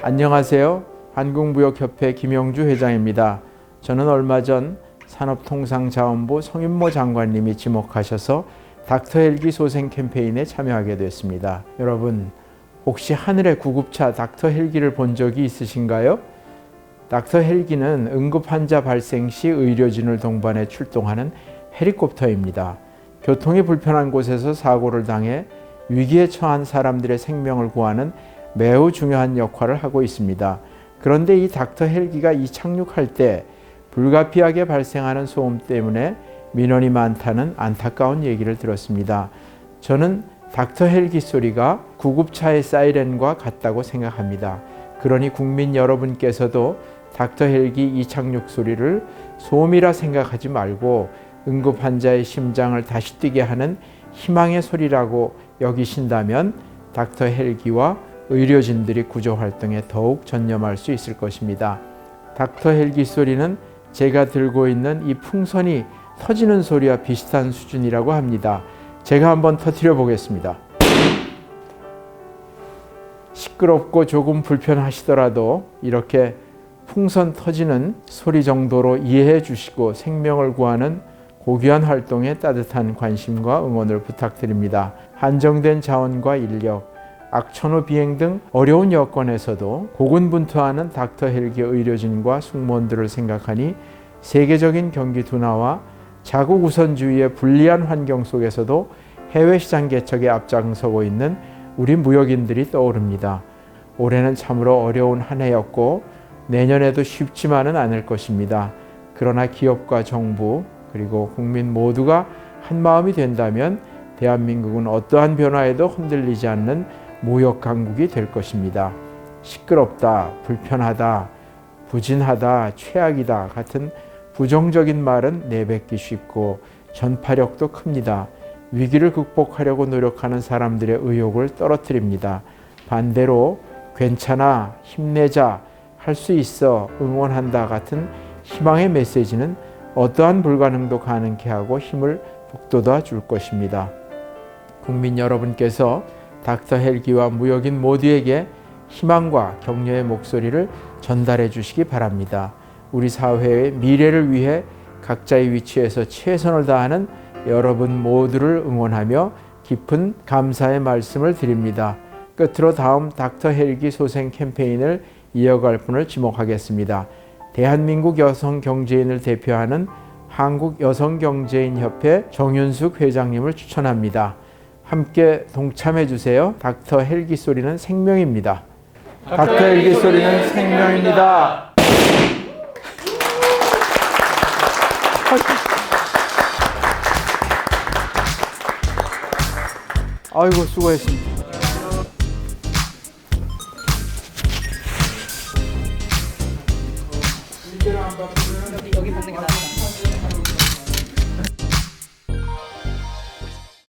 안녕하세요. 한국무역협회 김영주 회장입니다. 저는 얼마 전 산업통상자원부 성윤모 장관님이 지목하셔서 닥터 헬기 소생 캠페인에 참여하게 됐습니다. 여러분, 혹시 하늘의 구급차 닥터 헬기를 본 적이 있으신가요? 닥터 헬기는 응급 환자 발생 시 의료진을 동반해 출동하는 헬리콥터입니다. 교통이 불편한 곳에서 사고를 당해 위기에 처한 사람들의 생명을 구하는 매우 중요한 역할을 하고 있습니다. 그런데 이 닥터 헬기가 이 착륙할 때 불가피하게 발생하는 소음 때문에 민원이 많다는 안타까운 얘기를 들었습니다. 저는 닥터 헬기 소리가 구급차의 사이렌과 같다고 생각합니다. 그러니 국민 여러분께서도 닥터 헬기 이착륙 소리를 소음이라 생각하지 말고 응급 환자의 심장을 다시 뛰게 하는 희망의 소리라고 여기신다면 닥터 헬기와 의료진들이 구조 활동에 더욱 전념할 수 있을 것입니다. 닥터 헬기 소리는 제가 들고 있는 이 풍선이 터지는 소리와 비슷한 수준이라고 합니다. 제가 한번 터뜨려 보겠습니다. 시끄럽고 조금 불편하시더라도 이렇게 풍선 터지는 소리 정도로 이해해 주시고 생명을 구하는 고귀한 활동에 따뜻한 관심과 응원을 부탁드립니다. 한정된 자원과 인력, 악천후 비행 등 어려운 여건에서도 고군분투하는 닥터 헬기 의료진과 승무원들을 생각하니 세계적인 경기 둔화와 자국 우선주의의 불리한 환경 속에서도 해외 시장 개척에 앞장서고 있는 우리 무역인들이 떠오릅니다. 올해는 참으로 어려운 한 해였고 내년에도 쉽지만은 않을 것입니다. 그러나 기업과 정부 그리고 국민 모두가 한 마음이 된다면 대한민국은 어떠한 변화에도 흔들리지 않는 무역 강국이 될 것입니다. 시끄럽다, 불편하다, 부진하다, 최악이다 같은 부정적인 말은 내뱉기 쉽고 전파력도 큽니다. 위기를 극복하려고 노력하는 사람들의 의욕을 떨어뜨립니다. 반대로 괜찮아, 힘내자, 할 수 있어, 응원한다 같은 희망의 메시지는 어떠한 불가능도 가능케 하고 힘을 북돋아 줄 것입니다. 국민 여러분께서 닥터 헬기와 무역인 모두에게 희망과 격려의 목소리를 전달해 주시기 바랍니다. 우리 사회의 미래를 위해 각자의 위치에서 최선을 다하는 여러분 모두를 응원하며 깊은 감사의 말씀을 드립니다. 끝으로 다음 닥터 헬기 소생 캠페인을 이어갈 분을 지목하겠습니다. 대한민국 여성 경제인을 대표하는 한국 여성경제인협회 정윤숙 회장님을 추천합니다. 함께 동참해 주세요. 닥터 헬기 소리는 생명입니다. 닥터 헬기 소리는 생명입니다. 아이고 수고했습니다. 여기, 여기 보는 게 낫다.